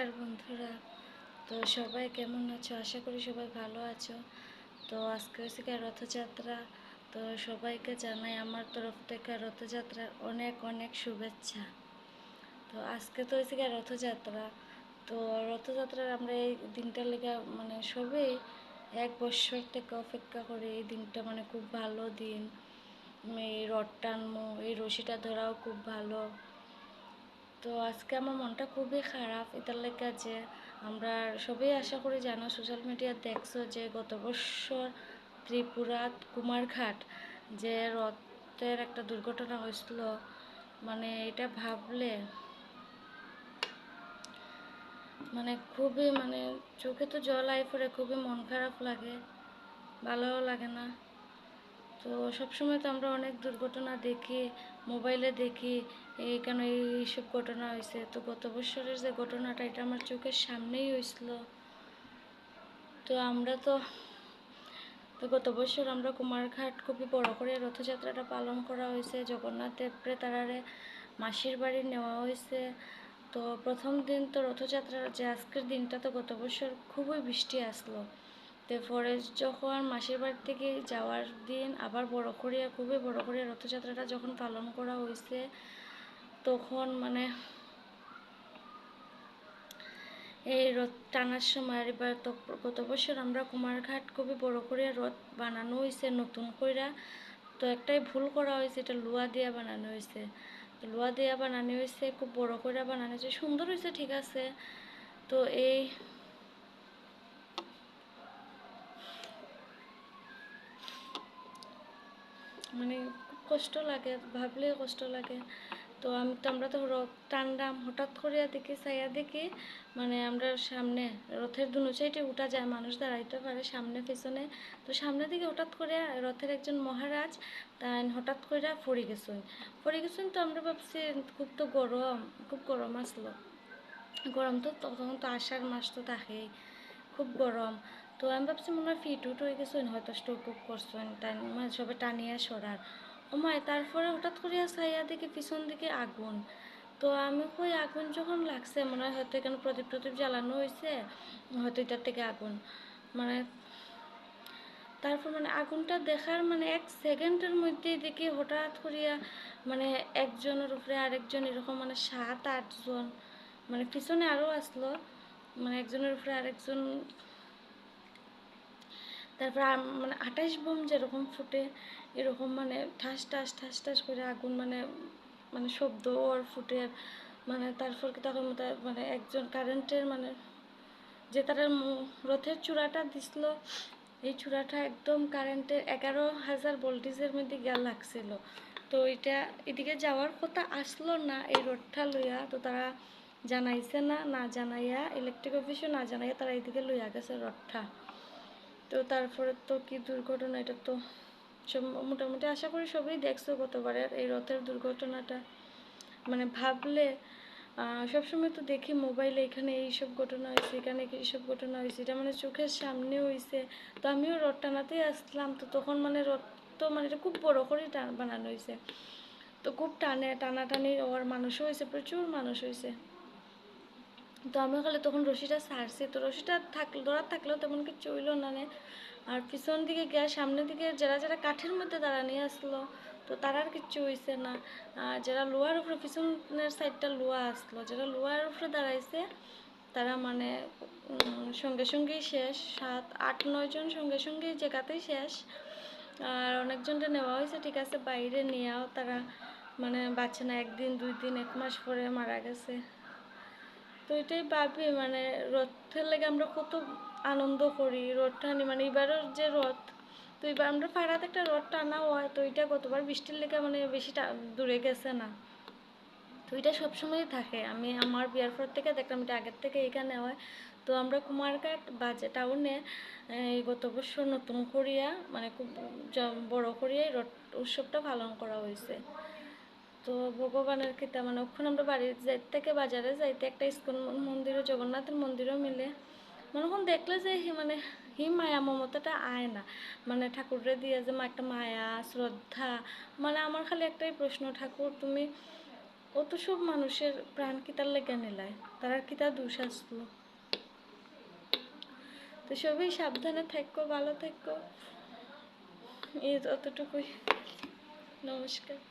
নমস্কার বন্ধুরা। তো সবাই কেমন আছো? আশা করি সবাই ভালো আছো। তো আজকে হচ্ছে রথযাত্রা। তো সবাইকে জানাই আমার তরফ থেকে রথযাত্রার অনেক অনেক শুভেচ্ছা। তো আজকে তো গিয়ে রথযাত্রা। তো রথযাত্রার আমরা এই দিনটার লেগে মানে সবাই এক বছর থেকে অপেক্ষা করে এই দিনটা মানে খুব ভালো দিন। এই রথ টানমো এই রশিটা ধরাও খুব ভালো। তো আজকে আমার মনটা খুবই খারাপ। এটার লেগে যে আমরা সবাই আশা করি জানো সোশ্যাল মিডিয়া দেখছ যে গত বছর ত্রিপুরা কুমারঘাট যে রথের একটা দুর্ঘটনা হয়েছিল মানে এটা ভাবলে মানে খুবই মানে চোখে তো জল আই পড়ে, খুবই মন খারাপ লাগে, ভালোও লাগে না। তো সবসময় তো আমরা অনেক দুর্ঘটনা দেখি, মোবাইলে দেখি এই কেন এইসব ঘটনা হয়েছে তো গত বছরের যে ঘটনাটা, এটা আমার চোখের সামনেই হয়েছিল তো আমরা তো তো গত বছর আমরা কুমারঘাট খুবই বড় করে রথযাত্রাটা পালন করা হয়েছে জগন্নাথ দেবরে তারারে মাসির বাড়ি নেওয়া হয়েছে তো প্রথম দিন তো রথযাত্রার যে আজকের দিনটা, তো গত বছর খুবই বৃষ্টি আসলো। তারপরে যখন মাসির বাড়ি থেকে যাওয়ার দিন আবার বড় করিয়া, খুবই বড় করিয়া রথযাত্রাটা যখন পালন করা হয়েছে তখন মানে এই রথ টানার সময় এবার তো গত বছর আমরা কুমারঘাট খুবই বড় করে রথ বানানো হয়েছে নতুন কইরা। তো একটাই ভুল করা হয়েছে এটা লোয়া দিয়া বানানো হয়েছে তো লোয়া দিয়া বানানো হয়েছে খুব বড় করে বানানো হয়েছে সুন্দর হয়েছে ঠিক আছে। তো এই মানে খুব কষ্ট লাগে ভাবলে কষ্ট লাগে। তো আমি তো আমরা তো রথ টানলাম, হঠাৎ করে দেখি চাইয়া দেখি মানে আমরা সামনে রথের দুনো সাইডে উঠা যায়, মানুষ দাঁড়াইতে পারে সামনে, পেছনে। তো সামনে দিকে হঠাৎ করে রথের একজন মহারাজ, তাই হঠাৎ করে পড়ে গেছেন। পড়ে গেছেন তো আমরা ভাবছি, খুব তো গরম, খুব গরম আসলো। গরম তো তখন তো আষাঢ় মাস তো থাকেই, খুব গরম। তো আমি ভাবছি মনে হয় ফিট উট হয়ে গেছেন, হয়তো স্টোক করছেন, তাই মানে সবে টানিয়া সরার। ও মায় তারপরে হঠাৎ করে চাইয়া দেখি পিছন দিকে আগুন। তো আমি কই, আগুন যখন লাগছে, মনে হয় হয়তো এখানে প্রদীপ প্রদীপ জ্বালানো হয়েছে হয়তো এটার থেকে আগুন। মানে তারপর মানে আগুনটা দেখার মানে এক সেকেন্ডের মধ্যেই দেখি হঠাৎ করিয়া মানে একজনের উপরে আরেকজন এরকম মানে সাত, আটজন মানে পিছনে আরও আসলো মানে একজনের উপরে আরেকজন তারপর মানে আঠাশ বোম যেরকম ফুটে, এরকম মানে ঠাস ঠাস ঠাস ঠাস করে আগুন মানে মানে শব্দ ওর ফুটে মানে তারপর তখন মানে একজন কারেন্টের মানে যে তার রথের চূড়াটা দিছিল, এই চূড়াটা একদম কারেন্টের এগারো হাজার ভোল্টেজের মধ্যে গিয়া লাগছিল। তো এটা এদিকে যাওয়ার কথা আসলো না এই রোডটা লইয়া, তো তারা জানাইছে না না জানাইয়া ইলেকট্রিক অফিসও না জানাইয়া তারা এদিকে লইয়া গেছে রথটা। তো তারপরে তো কি দুর্ঘটনা, এটা তো সব মোটামুটি আশা করি সবাই দেখছ গতবারের এই রথের দুর্ঘটনাটা। মানে ভাবলে সবসময় তো দেখি মোবাইলে এখানে এইসব ঘটনা হয়েছে, এখানে এইসব ঘটনা হয়েছে, এটা মানে চোখের সামনে হয়েছে। তো আমিও রথ টানাতেই আসলাম, তো তখন মানে রথ তো মানে এটা খুব বড় টান বানানো হয়েছে। তো খুব টানে, টানাটানি ওর মানুষও হয়েছে, প্রচুর মানুষ হয়েছে। তো আমি খালি তখন রশিটা ছাড়ছি তো রশিটা থাকল ধরার থাকলেও তেমন কিছু হইল না। আর পিছন দিকে গিয়া সামনের দিকে যারা যারা কাঠের মধ্যে দাঁড়ানি আসলো, তো তার আর কিচ্ছু হয়েছে না। আর যারা লোয়ার উপরে, পিছনের সাইডটা লোয়া আসলো, যারা লোয়ার উপরে দাঁড়াইছে, তারা মানে সঙ্গে সঙ্গেই শেষ। সাত, আট নয়জন সঙ্গে সঙ্গেই জায়গাতেই শেষ। আর অনেকজনকে নেওয়া হয়েছে ঠিক আছে, বাইরে নিয়েও তারা মানে বাঁচে না। একদিন, দুই দিন, এক মাস পরে মারা গেছে। তো এটাই ভাবি মানে রথের লাগে আমরা কত আনন্দ করি, রথ টানি মানে এবারের যে রথ, তো এবার আমরা পাড়াতে একটা রথ টানা হয়, তো এটা কতবার বৃষ্টির লেগে মানে বেশি দূরে গেছে না। তো এটা সবসময়ই থাকে, আমি আমার বিয়ার পর থেকে দেখলাম এটা আগের থেকে এখানে হয়। তো আমরা কুমারঘাট বাজে টাউনে এই গত বছর নতুন করিয়া মানে খুব বড় করিয়া রথ উৎসবটা পালন করা হয়েছে। তো ভগবানের কৃতা মানে ওখানে আমরা বাড়ির যাইতে থেকে বাজারে যাইতে একটা ইস্কন মন্দিরও জগন্নাথের মন্দিরও মিলে। মনে কোন দেখলে যে মানে হি মায়া মমতাটা আয় না। মানে ঠাকুরের দিয়ে যে মা একটা মায়া, শ্রদ্ধা মানে আমার খালি একটাই প্রশ্ন, ঠাকুর তুমি অত সব মানুষের প্রাণ কিতার লেগে নিলায়? তারা কিতা আসলো? তো সবই সাবধানে থাকো, ভালো থাকো। এই অতটুকুই নমস্কার।